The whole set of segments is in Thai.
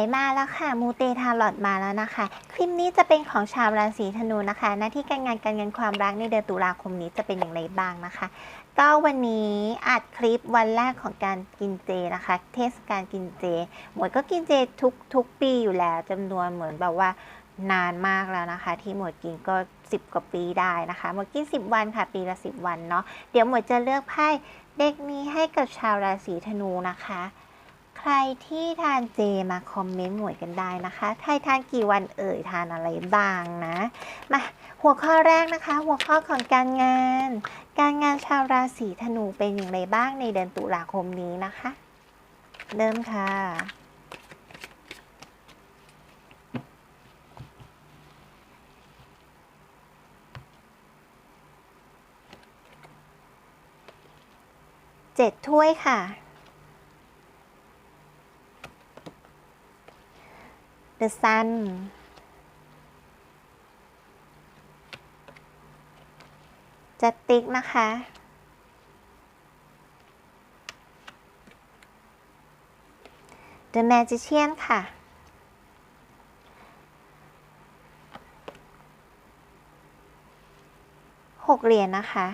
ยมาแล้วค่ะ มูเตทาลอดมาแล้วนะคะ คลิปนี้จะเป็นของชาวราศีธนูนะคะ หน้าที่การงานการเงินความรักในเดือนตุลาคมนี้จะเป็นอย่างไรบ้างนะคะ ก็วันนี้อัดคลิปวันแรกของการกินเจนะคะ เทศกาลกินเจ หมวยก็กินเจทุกทุกปีอยู่แล้วจำนวนเหมือนแบบว่านานมากแล้วนะคะ ที่หมวยกินก็ 10 กว่าปีได้นะคะหมวยกิน 10 วันค่ะ ปีละ 10 วันเนาะเดี๋ยวหมวยจะเลือกไพ่เด็กนี้ให้กับชาวราศีธนูนะคะ ใครที่ทานเจมาคอมเมนต์หมวยกันได้นะคะ ใครทานกี่วันเอ่ยทานอะไรบ้างนะ มาหัวข้อแรกนะคะ หัวข้อของการงาน การงานชาวราศีธนูเป็นอย่างไรบ้างในเดือนตุลาคมนี้นะคะ เริ่มค่ะเจ็ดถ้วยค่ะ The Sun จะติ๊กนะคะ The Magician ค่ะ หกเหรียญนะคะ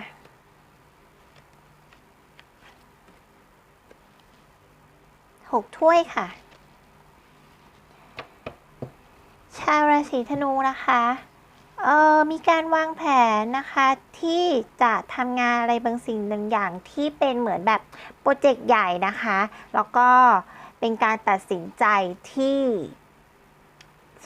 หกถ้วยค่ะ ชาวราศีธนูนะคะเอ่อมีการวางแผนนะคะที่จะทำงานอะไรบางสิ่งบางอย่างที่เป็นเหมือนแบบโปรเจกต์ใหญ่นะคะ แล้วก็เป็นการตัดสินใจที่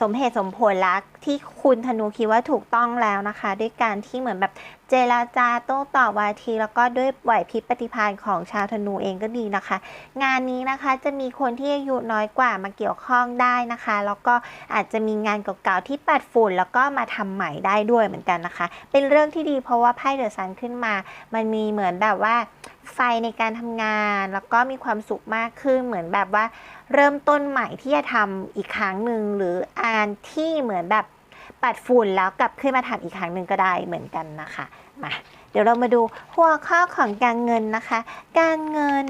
สมเหตุสมผลแล้วที่คุณธนูคิดว่าถูกต้องแล้วนะคะ ด้วยการที่เหมือนแบบ เจราจาโต้ตอบวาที แล้วก็ด้วยไหวพริบปฏิภาณของชาวธนูเองก็ดีนะคะ งานนี้นะคะจะมีคนที่อายุน้อยกว่ามาเกี่ยวข้องได้นะคะ แล้วก็อาจจะมีงานเก่าๆที่ปัดฝุ่น แล้วก็มาทำใหม่ได้ด้วยเหมือนกันนะคะ เป็นเรื่องที่ดีเพราะว่าไพ่เดอะซันขึ้นมา มันมีเหมือนแบบว่าไฟในการทำงาน แล้วก็มีความสุขมากขึ้นเหมือนแบบว่า เริ่มต้นใหม่ที่จะทำอีกครั้งหนึ่งหรืออ่านที่เหมือนแบบ ปัดฝุ่นแล้วกลับขึ้นมาทำอีกครั้งหนึ่งก็ได้เหมือนกันนะคะมาเดี๋ยวเรามาดูหัวข้อของการเงินนะคะ การเงิน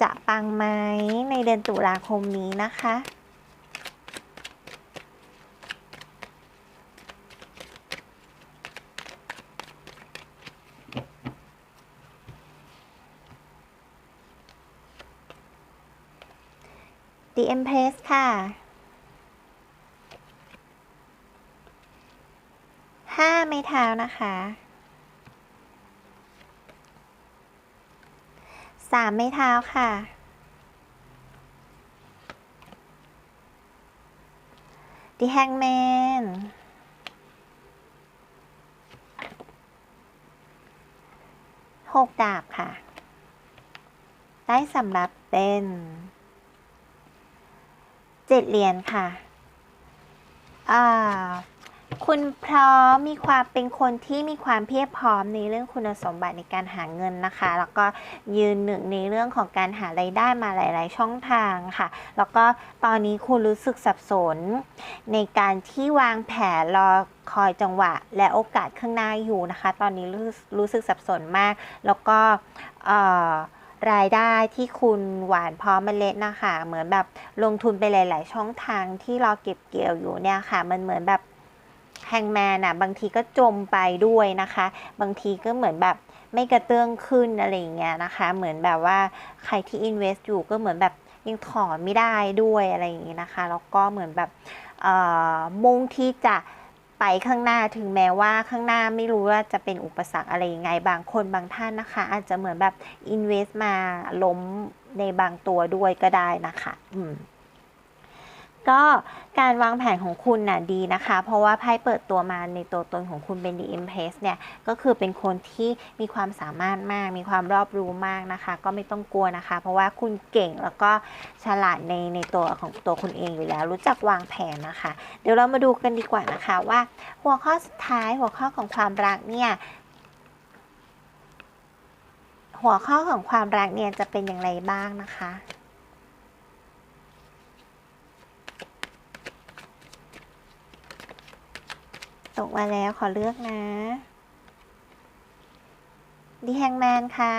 จะปังไหมในเดือนตุลาคมนี้นะคะ The Empress ค่ะ ห้าไม้เท้านะคะสามไม้เท้าค่ะ The Hangman หกดาบค่ะ ได้สำหรับเป็นเจ็ดเหรียญค่ะ อ่า คุณพร้อมมีความเป็นคนที่มีความเพียบพร้อมในเรื่องคุณสมบัติในการหาเงินนะคะ แล้วก็ยืนหนึ่งในเรื่องของการหารายได้มาหลาย ๆ ช่องทางค่ะ แล้วก็ตอนนี้คุณรู้สึกสับสน ในการที่วางแผนรอคอยจังหวะ และโอกาสข้างหน้าอยู่นะคะ ตอนนี้รู้รู้สึกสับสนมาก แล้วก็รายได้ที่คุณหวานพร้อมเมล็ดนะคะ เหมือนแบบลงทุนไปหลาย ๆ ช่องทางที่รอเก็บเกี่ยวอยู่เนี่ยค่ะ มันเหมือนแบบ แฮงแมนอะบางทีก็จมไปด้วยนะคะ บางทีก็เหมือนแบบไม่กระเตื้องขึ้นอะไรอย่างเงี้ยนะคะ เหมือนแบบว่าใครที่ invest อยู่ก็เหมือนแบบยังถอนไม่ได้ด้วยอะไรอย่างงี้นะคะ แล้วก็เหมือนแบบมุ่งที่จะไปข้างหน้าถึงแม้ว่าข้างหน้าไม่รู้ว่าจะเป็นอุปสรรคอะไรยังไง บางคนบางท่านนะคะ อาจจะเหมือนแบบ invest มาล้มในบางตัวด้วยก็ได้นะคะ อืม ก็การวางแผนของคุณน่ะดีนะคะ เพราะว่าไพ่เปิดตัวมาในตัวตนของคุณเป็น The Empress เนี่ย ก็คือเป็นคนที่มีความสามารถมาก มีความรอบรู้มากนะคะ ก็ไม่ต้องกลัวนะคะ เพราะว่าคุณเก่งแล้วก็ฉลาดในในตัวของตัวคุณเองอยู่แล้ว รู้จักวางแผนนะคะ เดี๋ยวเรามาดูกันดีกว่านะคะว่า หัวข้อสุดท้ายหัวข้อของความรักเนี่ยหัวข้อของความรักเนี่ยจะเป็นอย่างไรบ้างนะคะ ตกมาแล้วขอเลือกนะดีแฮงแมนค่ะ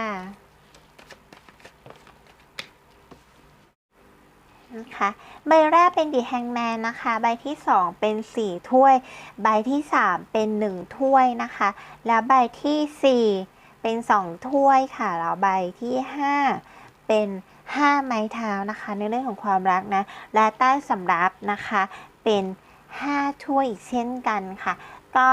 นะคะ ใบแรกเป็นดีแฮงแมนนะคะ ใบที่ 2 เป็น 4 ถ้วย ใบที่ 3 เป็น 1 ถ้วยนะคะ แล้วใบทีสี่4 เป็น 2 ถ้วยค่ะ แล้วใบที่ 5 เป็น 5 ไม้เท้านะคะ ในเรื่องของความรักนะ และใต้สำรับนะคะ เป็น 5 ถ้วยอีกเช่นกันค่ะ ก็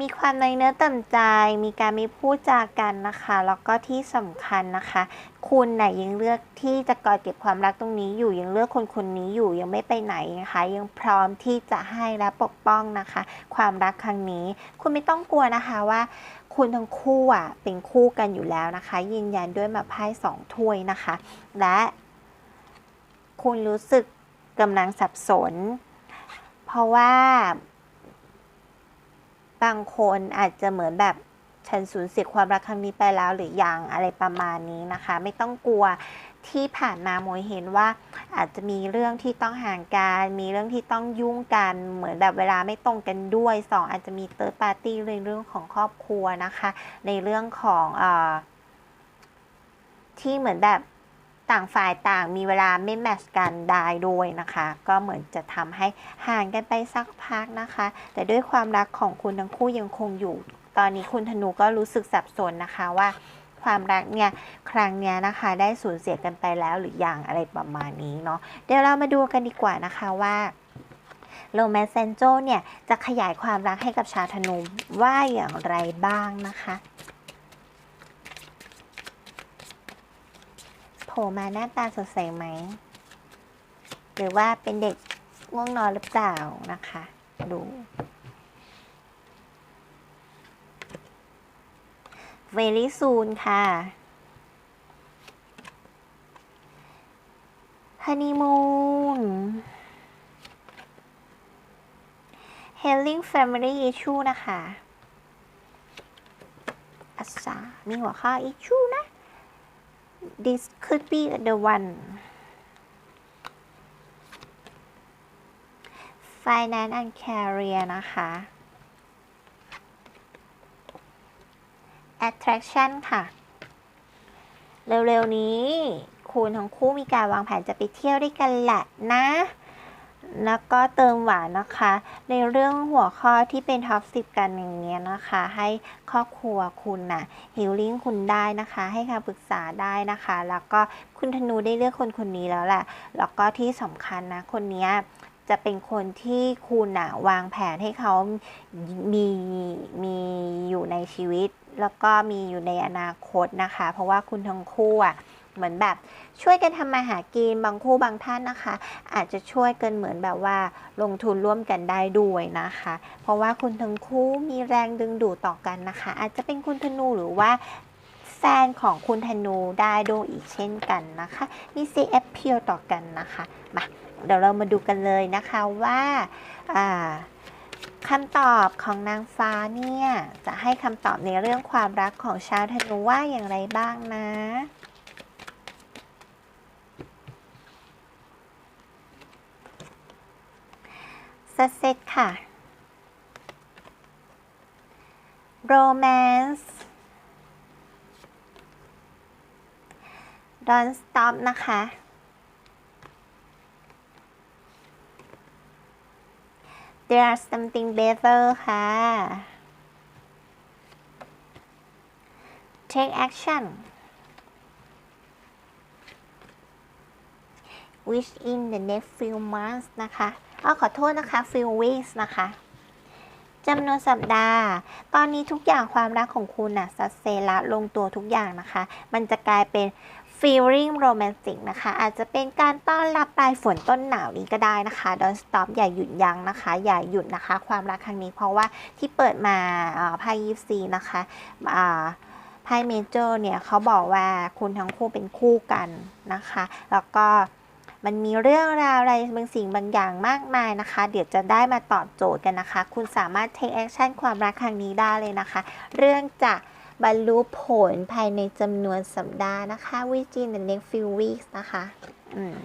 มีความในเนื้อต่ำใจ มีการมีพูดจากันนะคะ แล้วก็ที่สำคัญนะคะ คุณน่ะยังเลือกที่จะกอดเก็บความรักตรงนี้อยู่ ยังเลือกคนคนนี้อยู่ ยังไม่ไปไหนนะคะ ยังพร้อมที่จะให้และปกป้องนะคะ ความรักครั้งนี้ คุณไม่ต้องกลัวนะคะว่า คุณทั้งคู่อะเป็นคู่กันอยู่แล้วนะคะ ยืนยันด้วยมาไพ่สองถ้วยนะคะ และ คุณรู้สึก กำลังสับสน เพราะว่า บางคนอาจจะเหมือนแบบฉันสูญเสียความรักครั้งนี้ไปแล้วหรือยังอะไรประมาณนี้นะคะ ไม่ต้องกลัวที่ผ่านมาโมยเห็นว่า อาจจะมีเรื่องที่ต้องห่างกันมีเรื่องที่ต้องยุ่งกันเหมือนแบบเวลาไม่ตรงกันด้วยสองอาจจะมีเติร์ดปาร์ตี้ในเรื่องของครอบครัวนะคะ ในเรื่องของอที่เหมือนแบบ ต่างฝ่ายต่างมีเวลาไม่แมทช์กันได้ด้วยนะคะ ก็เหมือนจะทำให้ห่างกันไปสักพักนะคะ แต่ด้วยความรักของคุณทั้งคู่ยังคงอยู่ ตอนนี้คุณธนูก็รู้สึกสับสนนะคะว่าความรักเนี่ยครั้งเนี้ยนะคะ ได้สูญเสียกันไปแล้วหรือยังอะไรประมาณนี้เนาะเดี๋ยวเรามาดูกันดีกว่านะคะว่าโรแมนเซนโจเนี่ยจะขยายความรักให้กับชาธนูว่าอย่างไรบ้างนะคะ ผล่มาหน้าตาสดใสไหม หรือว่าเป็นเด็กง่วงนอนหรือเปล่านะคะ ดู very soon ค่ะ honeymoon healing family issue นะคะอาสามีหัวข้อ issue นะ this could be the one finance and career นะคะ attraction ค่ะ เร็วๆนี้ คุณทั้งคู่มีการวางแผนจะไปเที่ยวด้วยกันแหละนะ แล้วก็เติมหวานนะคะ ในเรื่องหัวข้อที่เป็นท็อปสิบกันอย่างเงี้ยนะคะ ให้ครอบครัวคุณนะ่ะฮิลลิ่งคุณได้นะคะ ให้คำปรึกษาได้นะคะ แล้วก็คุณธนูได้เลือกคนคนนี้แล้วแหละแล้วก็ที่สำคัญนะ คนนี้จะเป็นคนที่คุณน่ะวางแผนให้เขามีมีอยู่ในชีวิต แล้วก็มีอยู่ในอนาคตนะคะ เพราะว่าคุณทั้งคู่อะ เหมือนแบบช่วยกันทำมาหากินบางคู่บางท่านนะคะ อาจจะช่วยกันเหมือนแบบว่าลงทุนร่วมกันได้ด้วยนะคะ เพราะว่าคุณทั้งคู่มีแรงดึงดูดต่อกันนะคะ อาจจะเป็นคุณธนูหรือว่าแฟนของคุณธนูได้ด้วยอีกเช่นกันนะคะมี CF เพียวต่อกันนะคะมาเดี๋ยวเรามาดูกันเลยนะคะว่าอ่าคำตอบของนางฟ้าเนี่ย จะให้คำตอบในเรื่องความรักของชาวธนูว่าอย่างไรบ้างนะ สเซ็ตค่ะ romance don't stop นะคะ there's something better ค่ะ take action which in the next few months นะคะ อ้อขอโทษนะคะ few weeks นะคะจำนวนสัปดาห์ ตอนนี้ทุกอย่างความรักของคุณน่ะสัเซละลงตัวทุกอย่างนะคะ มันจะกลายเป็น feeling romantic นะคะ อาจจะเป็นการต้อนรับปลายฝนต้นหนาวนี้ก็ได้นะคะ don't stop อย่าหยุดยั้งนะคะ อย่าหยุดนะคะ ความรักครั้งนี้เพราะว่าที่เปิดมาไพ่ยิปซีนะคะไพ่เมเจอร์เนี่ยเขาบอกว่าคุณทั้งคู่เป็นคู่กันนะคะ แล้วก็ มันมีเรื่องราวอะไรบางสิ่งบางอย่างมากมายนะคะ เดี๋ยวจะได้มาตอบโจทย์กันนะคะ คุณสามารถ take action ความรักครั้งนี้ได้เลยนะคะ เรื่องจะบรรลุผลภายในจำนวนสัปดาห์นะคะ within the next few weeks นะคะอืม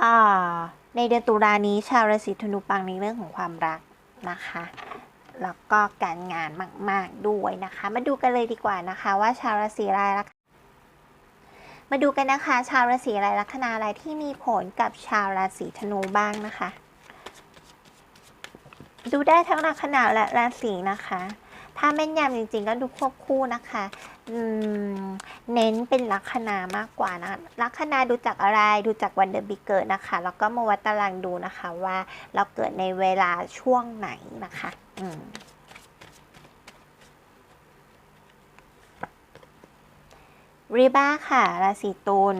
อ่าในเดือนตุลานี้ชาวราศีธนูปังในเรื่องของความรักนะคะ แล้วก็การงานมาก ๆ ด้วยนะคะ มาดูกันเลยดีกว่านะคะ ว่าชาวราศีอะไรล่ะ มาดูกันนะคะ ชาวราศีอะไรลัคนาอะไรที่มีผลกับชาวราศีธนูบ้างนะคะ ดูได้ทั้งลัคนาและราศีนะคะ ถ้าแม่นยำจริงๆ ก็ดูควบคู่นะคะเน้นเป็นลัคนามากกว่านะลัคนาดูจากอะไรดูจากวันเดือนปีเกิดนะคะ แล้วก็มาวัดตารางดูนะคะว่าเราเกิดในเวลาช่วงไหนนะคะ อืม ริบ้าค่ะ ราศีตุล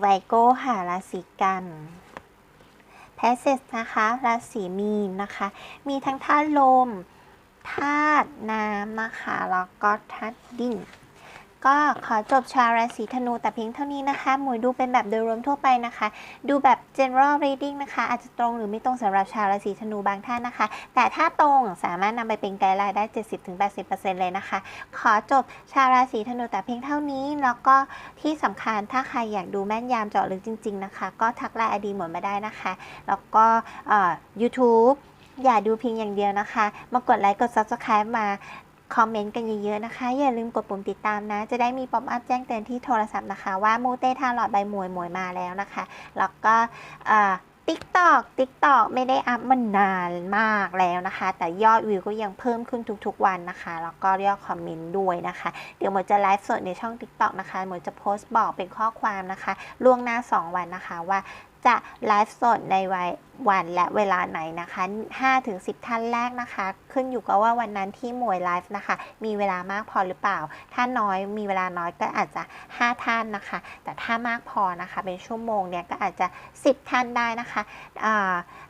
ไวโก้ค่ะ ราศีกันแพสเซสนะคะ ราศีมีนนะคะ มีทั้งธาตุลม ธาตุน้ำนะคะ แล้วก็ธาตุดิน ก็ขอจบชาวราศีธนูแต่เพียงเท่านี้นะคะ หมวยดูเป็นแบบโดยรวมทั่วไปนะคะ ดูแบบ general reading นะคะ อาจจะตรงหรือไม่ตรงสำหรับชาวราศีธนูบางท่านนะคะ แต่ถ้าตรงสามารถนำไปเป็นไกด์ไลน์ได้ 70-80%เลยนะคะ ขอจบชาวราศีธนูแต่เพียงเท่านี้ แล้วก็ที่สำคัญถ้าใครอยากดูแม่นยำเจาะลึกจริง ๆ นะคะ ก็ทักไลน์อดีหมดมาได้นะคะ แล้วก็เอ่อ YouTube อย่าดูเพียงอย่างเดียวนะคะ มากดไลค์กด Subscribe มา คอมเมนต์กันเยอะๆนะคะ อย่าลืมกดปุ่มติดตามนะ จะได้มีป๊อปอัพแจ้งเตือนที่โทรศัพท์นะคะ ว่ามูเต้ทาหลอดใบหมวยหมวยมาแล้วนะคะ แล้วก็ติ๊กตอกติ๊กตอกไม่ได้อัพมานานมากแล้วนะคะ แต่ยอดวิวก็ยังเพิ่มขึ้นทุกๆวันนะคะ แล้วก็ยอดคอมเมนต์ด้วยนะคะ เดี๋ยวหมวยจะไลฟ์สดในช่อง TikTok นะคะหมวยจะโพสต์บอกเป็นข้อความนะคะ ล่วงหน้า 2 วันนะคะว่าจะไลฟ์สดในวัย วันและเวลาไหนนะคะ5-10 ท่านแรกนะคะ ขึ้นอยู่กับว่าวันนั้นที่หมวยไลฟ์นะคะ มีเวลามากพอหรือเปล่า ถ้าน้อยมีเวลาน้อยก็อาจจะ 5 ท่านนะคะ แต่ถ้ามากพอนะคะเป็นชั่วโมงเนี่ยก็อาจจะ 10 ท่านได้นะคะ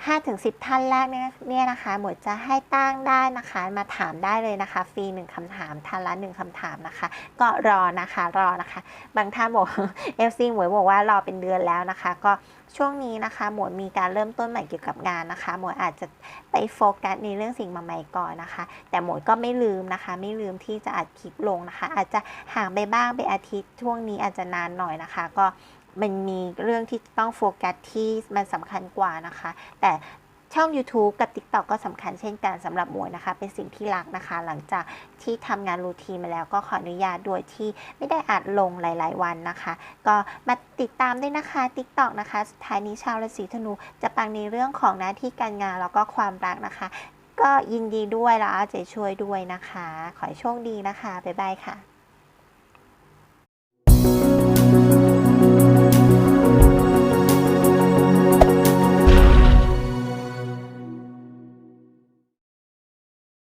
ห้าถึงสิท่านแรกเนี่ยนะคะ หมวยจะให้ตั้งได้นะคะ มาถามได้เลยนะคะฟรีหนึ่งคำถามท่านละหนึ่งคำถามนะคะ ก็รอนะคะรอนะคะ บางท่านบอกเอฟซีหมวยบอกว่ารอเป็นเดือนแล้วนะคะ ก็ช่วงนี้นะคะ หมวยมีการเริ่มต้นหม่เกี่ยวกับงานนะคะหมวยอาจจะไปโฟกัสในเรื่องสิ่งใหม่ๆก่อนนะคะ แต่หมวยก็ไม่ลืมนะคะ ไม่ลืมที่จะอัดคลิปลงนะคะ อาจจะห่างไปบ้างไปอาทิตย์ช่วงนี้อาจจะนานหน่อยนะคะ ก็มันมีเรื่องที่ต้องโฟกัสที่มันสำคัญกว่านะคะ แต่ ช่อง YouTube กับ TikTok ก็สำคัญเช่นกันสำหรับหมวยนะคะ เป็นสิ่งที่รักนะคะ หลังจากที่ทำงานรูทีนมาแล้วก็ขออนุญาตด้วยที่ไม่ได้อัดลงหลาย ๆ วันนะคะ ก็มาติดตามด้วยนะคะ TikTok นะคะสุดท้ายนี้ชาวราศีธนูจะปังในเรื่องของหน้าที่การงานแล้วก็ความรักนะคะ ก็ยินดีด้วยแล้วเอาใจช่วยด้วยนะคะ ขอให้โชคดีนะคะบ๊ายบายค่ะ